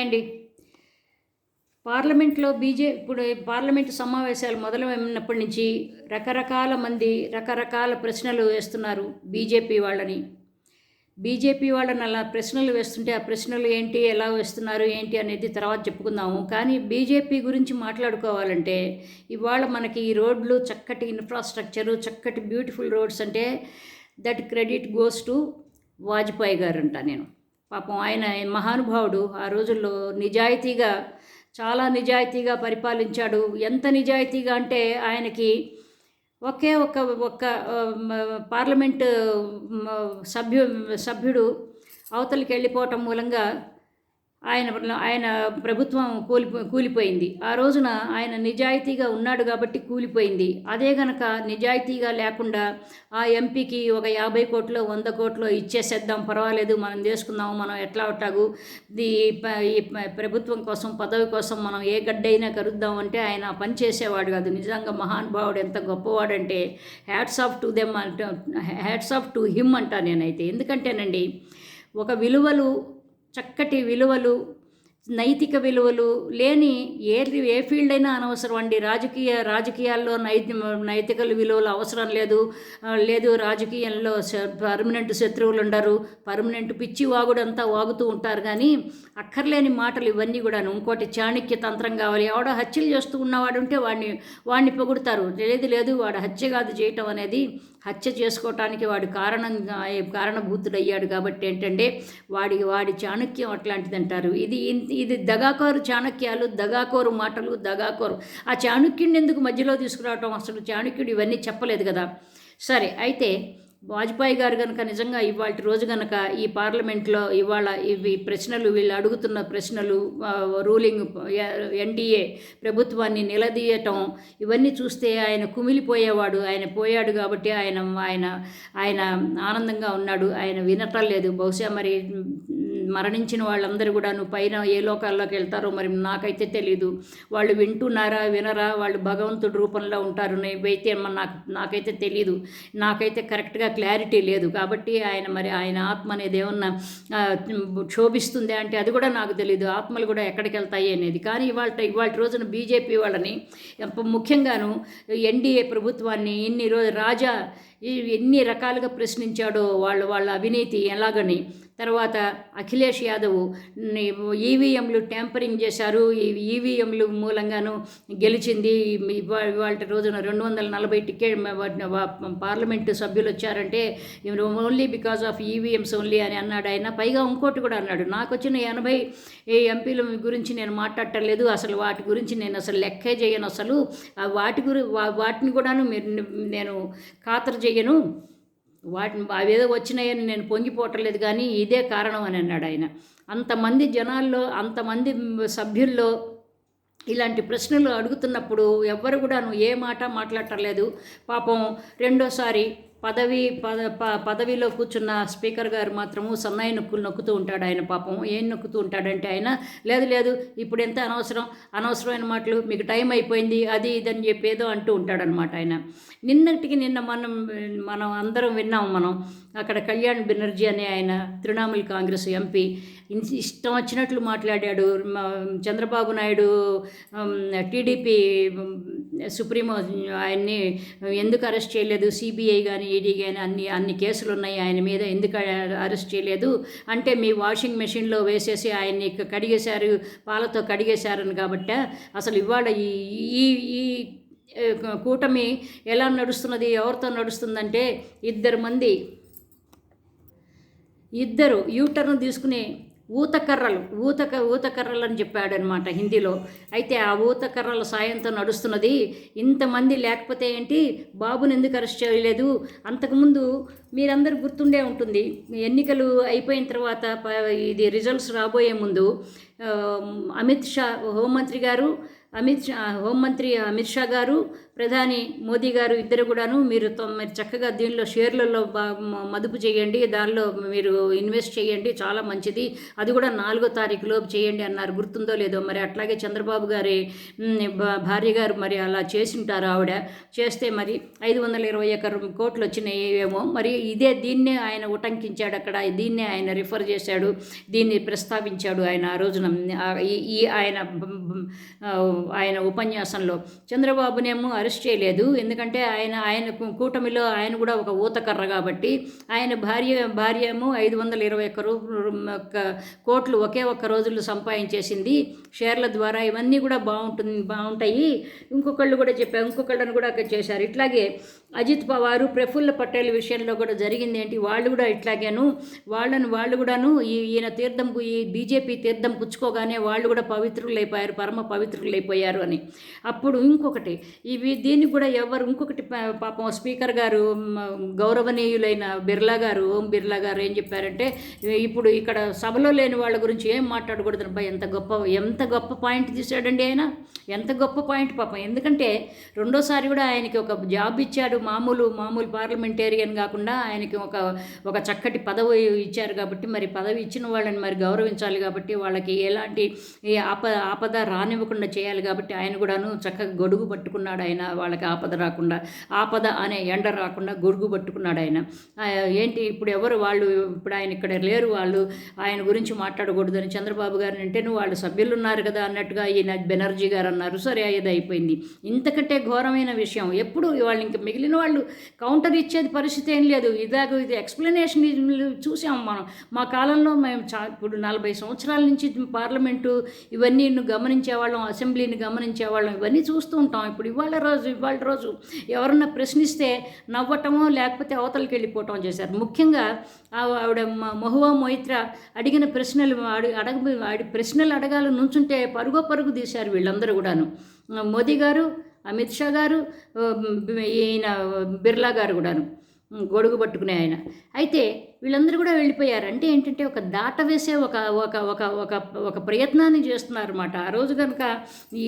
And పార్లమెంట్లో బీజే ఇప్పుడు parliament సమావేశాలు మొదలైనప్పటి నుంచి రకరకాల మంది రకరకాల ప్రశ్నలు వేస్తున్నారు బీజేపీ వాళ్ళని. బీజేపీ వాళ్ళని అలా ప్రశ్నలు వేస్తుంటే ఆ ప్రశ్నలు ఏంటి ఎలా వేస్తున్నారు ఏంటి అనేది తర్వాత చెప్పుకుందాము. కానీ బీజేపీ గురించి మాట్లాడుకోవాలంటే ఇవాళ మనకి ఈ రోడ్లు చక్కటి ఇన్ఫ్రాస్ట్రక్చరు చక్కటి బ్యూటిఫుల్ రోడ్స్ అంటే that credit goes to Vajpayee garu అంట నేను. పాపం ఆయన మహానుభావుడు. ఆ రోజుల్లో నిజాయితీగా చాలా నిజాయితీగా పరిపాలించాడు. ఎంత నిజాయితీగా అంటే ఆయనకి ఒకే ఒక ఒక్క పార్లమెంటు పార్లమెంట్ సభ్యు సభ్యుడు అవతలికి వెళ్ళిపోవటం మూలంగా ఆయన ఆయన ప్రభుత్వం కూలిపో కూలిపోయింది. ఆ రోజున ఆయన నిజాయితీగా ఉన్నాడు కాబట్టి కూలిపోయింది. అదే గనక నిజాయితీగా లేకుండా ఆ ఎంపీకి ఒక యాభై కోట్లు వంద కోట్లు ఇచ్చేసేద్దాం పర్వాలేదు మనం చేసుకుందాం మనం ఎట్లా ఉంటాగు ఈ ప- ఈ ప్రభుత్వం కోసం పదవి కోసం మనం ఏ గడ్డైనా కరుద్దాం అంటే ఆయన పని చేసేవాడు కాదు. నిజంగా మహానుభావుడు ఎంత గొప్పవాడంటే హ్యాట్స్ ఆఫ్ టు దెమ్ అంట హ్యాట్స్ ఆఫ్ టు హిమ్ అంటా నేనైతే. ఎందుకంటేనండి ఒక విలువలు చక్కటి విలువలు నైతిక విలువలు లేని ఏది ఏ ఫీల్డ్ అయినా అనవసరం అండి. రాజకీయ రాజకీయాల్లో నైతి నైతిక విలువలు అవసరం లేదు. లేదు రాజకీయంలో పర్మనెంట్ శత్రువులు ఉండరు. పర్మనెంట్ పిచ్చి వాగుడంతా వాగుతూ ఉంటారు. కానీ అక్కర్లేని మాటలు ఇవన్నీ కూడా ఇంకోటి చాణక్య తంత్రం కావాలి. ఎవడో హత్యలు చేస్తూ ఉన్నవాడు ఉంటే వాడిని వాడిని పొగుడతారు. లేదు లేదు వాడు హత్య కాదు చేయటం అనేది హత్య చేసుకోవటానికి వాడు కారణంగా కారణభూతుడయ్యాడు కాబట్టి ఏంటంటే వాడి వాడి చాణక్యం అట్లాంటిది అంటారు ఇది ఇది దగాకోరు చాణక్యాలు దగాకోరు మాటలు దగాకోరు. ఆ చాణుక్యుడిని ఎందుకు మధ్యలో తీసుకురావటం? అసలు చాణుక్యుడు ఇవన్నీ చెప్పలేదు కదా. సరే అయితే వాజ్పేయి గారు కనుక నిజంగా ఇవాళ రోజు కనుక ఈ పార్లమెంట్లో ఇవాళ ఇవి ప్రశ్నలు వీళ్ళు అడుగుతున్న ప్రశ్నలు రూలింగ్ ఎన్డీఏ ప్రభుత్వాన్ని నిలదీయటం ఇవన్నీ చూస్తే ఆయన కుమిలిపోయేవాడు ఆయన పోయాడు కాబట్టి ఆయన ఆయన ఆయన ఆనందంగా ఉన్నాడు ఆయన వినటం లేదు. బహుశా మరి మరణించిన వాళ్ళందరూ కూడాను పైన ఏ లోకాల్లోకి వెళ్తారో మరి నాకైతే తెలీదు. వాళ్ళు వింటున్నారా వినరా? వాళ్ళు భగవంతుడి రూపంలో ఉంటారు నేనైతే నాకు నాకైతే తెలీదు. నాకైతే కరెక్ట్గా క్లారిటీ లేదు. కాబట్టి ఆయన మరి ఆయన ఆత్మ అనేది ఏమన్నా క్షోభిస్తుంది అంటే అది కూడా నాకు తెలియదు ఆత్మలు కూడా ఎక్కడికి వెళ్తాయి అనేది. కానీ ఇవాళ ఇవాళ రోజున బీజేపీ వాళ్ళని ముఖ్యంగాను ఎన్డీఏ ప్రభుత్వాన్ని ఇన్ని రోజు రాజా ఈ- ఎన్ని రకాలుగా ప్రశ్నించాడో వాళ్ళ వాళ్ళ అవినీతి ఎలాగని తర్వాత అఖిలేష్ యాదవ్ ఈవీఎంలు ట్యాంపరింగ్ చేశారు. ఈ ఈవీఎంలు మూలంగాను గెలిచింది. ఇవాళ రోజున రెండు వందల నలభై టికెట్ పార్లమెంటు సభ్యులు వచ్చారంటే only because of EVMs only అని అన్నాడు ఆయన. పైగా ఇంకోటి కూడా అన్నాడు. నాకు వచ్చిన ఎనభై ఎంపీల గురించి నేను మాట్లాడటం అసలు వాటి గురించి నేను అసలు లెక్కే చేయను అసలు. వాటి గురి వాటిని కూడాను మీరు నేను ఖాతరు చేయను వాటిని అవేదో వచ్చినాయని నేను పొంగిపోవట్లేదు కానీ ఇదే కారణం అని అన్నాడు ఆయన. అంతమంది జనాల్లో అంతమంది సభ్యుల్లో ఇలాంటి ప్రశ్నలు అడుగుతున్నప్పుడు ఎవ్వరు కూడా నువ్వు ఏ మాట మాట్లాడటం లేదు. పాపం రెండోసారి పదవి పద ప పదవిలో కూర్చున్న స్పీకర్ గారు మాత్రము సన్నాయి నొక్కులు నొక్కుతూ ఉంటాడు ఆయన పాపం. ఏం నొక్కుతూ ఉంటాడంటే ఆయన లేదు లేదు ఇప్పుడు ఎంత అనవసరం అనవసరమైన మాటలు మీకు టైం అయిపోయింది అది ఇది అని చెప్పి ఏదో అంటూ ఉంటాడనమాట ఆయన. నిన్నటికి నిన్న మనం మనం అందరం విన్నాం మనం అక్కడ కళ్యాణ్ బెనర్జీ అనే ఆయన తృణమూల్ కాంగ్రెస్ ఎంపీ ఇష్టం వచ్చినట్లు మాట్లాడాడు. చంద్రబాబు నాయుడు టీడీపీ సుప్రీమో ఆయన్ని ఎందుకు అరెస్ట్ చేయలేదు? సిబిఐ కానీ ఈడీ కానీ అన్ని అన్ని కేసులు ఉన్నాయి ఆయన మీద. ఎందుకు అరెస్ట్ చేయలేదు? అంటే మీ వాషింగ్ మెషిన్లో వేసేసి ఆయన్ని కడిగేశారు పాలతో కడిగేశారని కాబట్టి అసలు ఇవాళ ఈ ఈ ఈ కూటమి ఎలా నడుస్తున్నది? ఎవరితో నడుస్తుందంటే ఇద్దరు మంది. ఇద్దరు యూటర్న్ తీసుకుని ఊతకర్రలు ఊతక ఊతకర్రలు అని చెప్పాడనమాట హిందీలో. అయితే ఆ ఊతకర్రల సాయంతో నడుస్తున్నది ఇంతమంది లేకపోతే ఏంటి? బాబుని ఎందుకు అరెస్ట్ చేయలేదు? అంతకుముందు మీరందరూ గుర్తుండే ఉంటుంది. ఎన్నికలు అయిపోయిన తర్వాత ఇది రిజల్ట్స్ రాబోయే ముందు అమిత్ షా హోంమంత్రి గారు అమిత్ షా హోంమంత్రి అమిత్ షా గారు ప్రధాని మోదీ గారు ఇద్దరు కూడాను మీరు మీరు చక్కగా దీనిలో షేర్లలో మదుపు చేయండి దానిలో మీరు ఇన్వెస్ట్ చేయండి చాలా మంచిది. అది కూడా నాలుగో తారీఖు లోపు చేయండి అన్నారు. గుర్తుందో లేదో మరి అట్లాగే చంద్రబాబు గారి భార్య గారు మరి అలా చేసింటారు ఆవిడ. చేస్తే మరి ఐదు వందల ఇరవై ఒక్క కోట్లు వచ్చినాయి ఏమో మరి ఇదే దీన్నే ఆయన ఉటంకించాడు అక్కడ. దీన్నే ఆయన రిఫర్ చేశాడు. దీన్ని ప్రస్తావించాడు ఆయన ఆ రోజున. ఈ- ఈ ఆయన ఆయన ఉపన్యాసంలో. చంద్రబాబునేమో అరెస్ట్ చేయలేదు. ఎందుకంటే ఆయన ఆయన కూటమిలో ఆయన కూడా ఒక ఊతకర్ర కాబట్టి ఆయన భార్య భార్య ఏమో ఐదు వందల ఇరవై ఒక్క రూ ఒక్క కోట్లు ఒకే ఒక్క రోజుల్లో సంపాదించేసింది. షేర్ల ద్వారా ఇవన్నీ కూడా బాగుంటుంది బాగుంటాయి. ఇంకొకళ్ళు కూడా చెప్పారు ఇంకొకళ్ళని కూడా అక్కడ చేశారు. ఇట్లాగే అజిత్ పవారు ప్రఫుల్ల పటేల్ విషయంలో కూడా జరిగింది ఏంటి? వాళ్ళు కూడా ఇట్లాగాను. వాళ్ళని వాళ్ళు కూడాను ఈ ఈయన తీర్థం ఈ బీజేపీ తీర్థం పుచ్చుకోగానే వాళ్ళు కూడా పవిత్రులైపోయారు పరమ పవిత్రులైపోయారు అని. అప్పుడు ఇంకొకటి ఇవి దీనికి కూడా ఎవరు ఇంకొకటి పా- పాపం స్పీకర్ గారు గౌరవనీయులైన బిర్లా గారు ఓం బిర్లా గారు ఏం చెప్పారంటే ఇప్పుడు ఇక్కడ సభలో లేని వాళ్ళ గురించి ఏం మాట్లాడకూడదు అబ్బా ఎంత గొప్ప ఎంత గొప్ప పాయింట్ తీశాడండి ఆయన. ఎంత గొప్ప పాయింట్ పాపం. ఎందుకంటే రెండోసారి కూడా ఆయనకి ఒక జాబ్ ఇచ్చాడు మామూలు మామూలు పార్లమెంటేరియన్ కాకుండా ఆయనకి ఒక ఒక చక్కటి పదవి ఇచ్చారు కాబట్టి మరి పదవి ఇచ్చిన వాళ్ళని మరి గౌరవించాలి కాబట్టి వాళ్ళకి ఎలాంటి ఈ ఆప ఆపద రానివ్వకుండా చేయాలి కాబట్టి ఆయన కూడాను చక్కగా గొడుగు పట్టుకున్నాడు ఆయన. వాళ్ళకి ఆపద రాకుండా ఆపద అనే ఎండ రాకుండా గొడుగు పట్టుకున్నాడు ఆయన. ఏంటి ఇప్పుడు ఎవరు వాళ్ళు? ఇప్పుడు ఆయన ఇక్కడ లేరు వాళ్ళు. ఆయన గురించి మాట్లాడకూడదని చంద్రబాబు గారిని అంటే వాళ్ళు సభ్యులు ఉన్నారు కదా అన్నట్టుగా ఈయన బెనర్జీ గారు అన్నారు. సరే అది అయిపోయింది. ఇంతకంటే ఘోరమైన విషయం ఎప్పుడు వాళ్ళు ఇంకా మిగిలిన వాళ్ళు కౌంటర్ ఇచ్చేది పరిస్థితి ఏం లేదు. ఇదాగ ఇది ఎక్స్ప్లెనేషన్ చూసాం మనం. మా కాలంలో మేము చా ఇప్పుడు నలభై సంవత్సరాల నుంచి పార్లమెంటు ఇవన్నీ గమనించేవాళ్ళం అసెంబ్లీని గమనించేవాళ్ళం ఇవన్నీ చూస్తూ ఉంటాం. ఇప్పుడు ఇవాళ రోజు ఇవాళ రోజు ఎవరన్నా ప్రశ్నిస్తే నవ్వటమో లేకపోతే అవతలకి వెళ్ళిపోవటం చేశారు. ముఖ్యంగా ఆ- ఆవిడ మ- మహువా మొయిత్ర అడిగిన ప్రశ్నలు అడి అడగ ప్రశ్నలు అడగాలి నుంచుంటే పరుగో పరుగు తీశారు వీళ్ళందరూ కూడాను. మోదీ గారు అమిత్ షా గారు ఈయన బిర్లా గారు కూడాను. గొడుగు పట్టుకునే ఆయన. అయితే వీళ్ళందరూ కూడా వెళ్ళిపోయారు. అంటే ఏంటంటే ఒక దాట వేసే ఒక ఒక ఒక ఒక ఒక ప్రయత్నాన్ని చేస్తున్నారన్నమాట. ఆ రోజు కనుక ఈ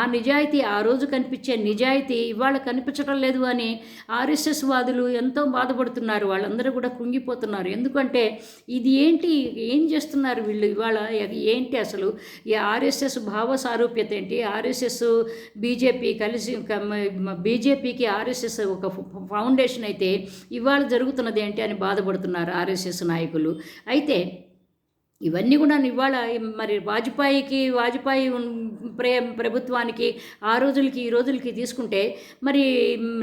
ఆ నిజాయితీ ఆ రోజు కనిపించే నిజాయితీ ఇవాళ కనిపించడం లేదు అని ఆర్ఎస్ఎస్ వాదులు ఎంతో బాధపడుతున్నారు. వాళ్ళందరూ కూడా కుంగిపోతున్నారు. ఎందుకంటే ఇది ఏంటి ఏం చేస్తున్నారు వీళ్ళు ఇవాళ? ఏంటి అసలు? ఈ ఆర్ఎస్ఎస్ భావ సారూప్యత ఏంటి? ఆర్ఎస్ఎస్ బీజేపీ కలిసి బీజేపీకి ఆర్ఎస్ఎస్ ఒక ఫౌండేషన్ అయితే ఇవాళ జరుగుతున్నది ఏంటి అని పడుతున్నారు ఆర్ఎస్ఎస్ నాయకులు. అయితే ఇవన్నీ కూడా ఇవాళ మరి వాజ్పేయికి వాజ్పేయి ప్రే ప్రభుత్వానికి ఆ రోజులకి ఈ రోజులకి తీసుకుంటే మరి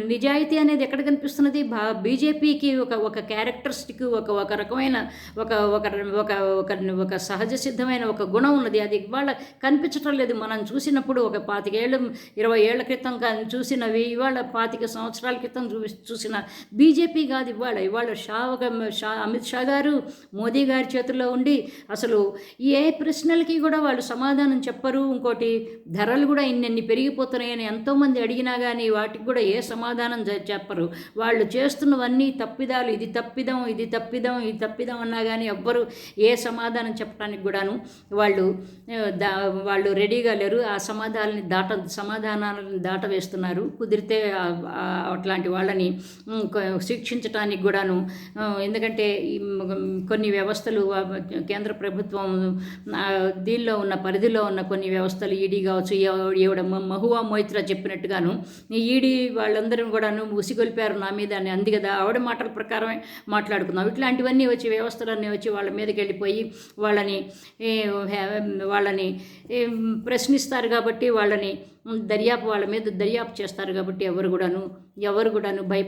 నిజాయితీ అనేది ఎక్కడ కనిపిస్తున్నది? భా బీజేపీకి ఒక ఒక క్యారెక్టరిస్టిక్ ఒక ఒక రకమైన ఒక ఒక ఒక ఒక ఒక సహజ సిద్ధమైన ఒక గుణం ఉన్నది. అది ఇవాళ కనిపించటం లేదు. మనం చూసినప్పుడు ఒక పాతికేళ్ళు ఇరవై ఏళ్ళ క్రితం కానీ చూసినవి ఇవాళ పాతిక సంవత్సరాల క్రితం చూ చూసిన బీజేపీ కాదు ఇవాళ. ఇవాళ షా ఒక షా అమిత్ షా గారు మోదీ గారి చేతుల్లో ఉండి అసలు ఏ ప్రశ్నలకి కూడా వాళ్ళు సమాధానం చెప్పరు. ఇంకోటి ధరలు కూడా ఇన్నెన్ని పెరిగిపోతున్నాయని ఎంతోమంది అడిగినా కానీ వాటికి కూడా ఏ సమాధానం చెప్పరు. వాళ్ళు చేస్తున్నవన్నీ తప్పిదాలు. ఇది తప్పిదం ఇది తప్పిదం ఇది తప్పిదం అన్నా కానీ ఎవ్వరు ఏ సమాధానం చెప్పడానికి కూడాను వాళ్ళు దా వాళ్ళు రెడీగా లేరు. ఆ సమాధానాన్ని దాట సమాధానాలను దాటవేస్తున్నారు. కుదిరితే అట్లాంటి వాళ్ళని శిక్షించడానికి శిక్షించటానికి కూడాను ఎందుకంటే కొన్ని వ్యవస్థలు కేంద్ర కేంద్ర ప్రభుత్వం దీనిలో ఉన్న పరిధిలో ఉన్న కొన్ని వ్యవస్థలు ఈడీ కావచ్చు ఈవిడ మహువా మోహిత్రా చెప్పినట్టుగాను ఈడీ వాళ్ళందరూ కూడాను ఉసిగొలిపారు నా మీద అని అంది కదా. ఆవిడ మాటల ప్రకారమే మాట్లాడుకుందాం. ఇట్లాంటివన్నీ వచ్చి వ్యవస్థలన్నీ వచ్చి వాళ్ళ మీదకి వెళ్ళిపోయి వాళ్ళని వాళ్ళని ప్రశ్నిస్తారు కాబట్టి వాళ్ళని దర్యాపు వాళ్ళ మీద దర్యాపు చేస్తారు కాబట్టి ఎవరు కూడాను ఎవరు కూడాను భయ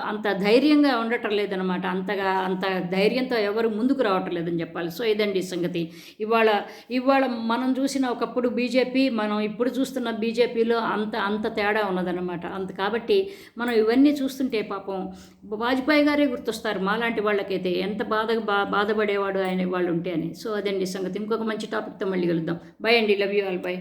అంత ధైర్యంగా ఉండటం లేదనమాట అంతగా అంత ధైర్యంతో ఎవరు ముందుకు రావటం లేదని చెప్పాలి. సో ఇదండి సంగతి. ఇవాళ ఇవాళ మనం చూసిన ఒకప్పుడు బీజేపీ మనం ఇప్పుడు చూస్తున్న బీజేపీలో అంత అంత తేడా ఉన్నదన్నమాట. అంత కాబట్టి మనం ఇవన్నీ చూస్తుంటే పాపం వాజ్పేయి గారే గుర్తొస్తారు మాలాంటి వాళ్ళకైతే. ఎంత బాధ బా బాధపడేవాడు ఆయన వాళ్ళు ఉంటే అని. సో అదండి సంగతి. ఇంకొక మంచి టాపిక్తో మళ్ళీ కలుద్దాం. బై అండి. Love you all. బై.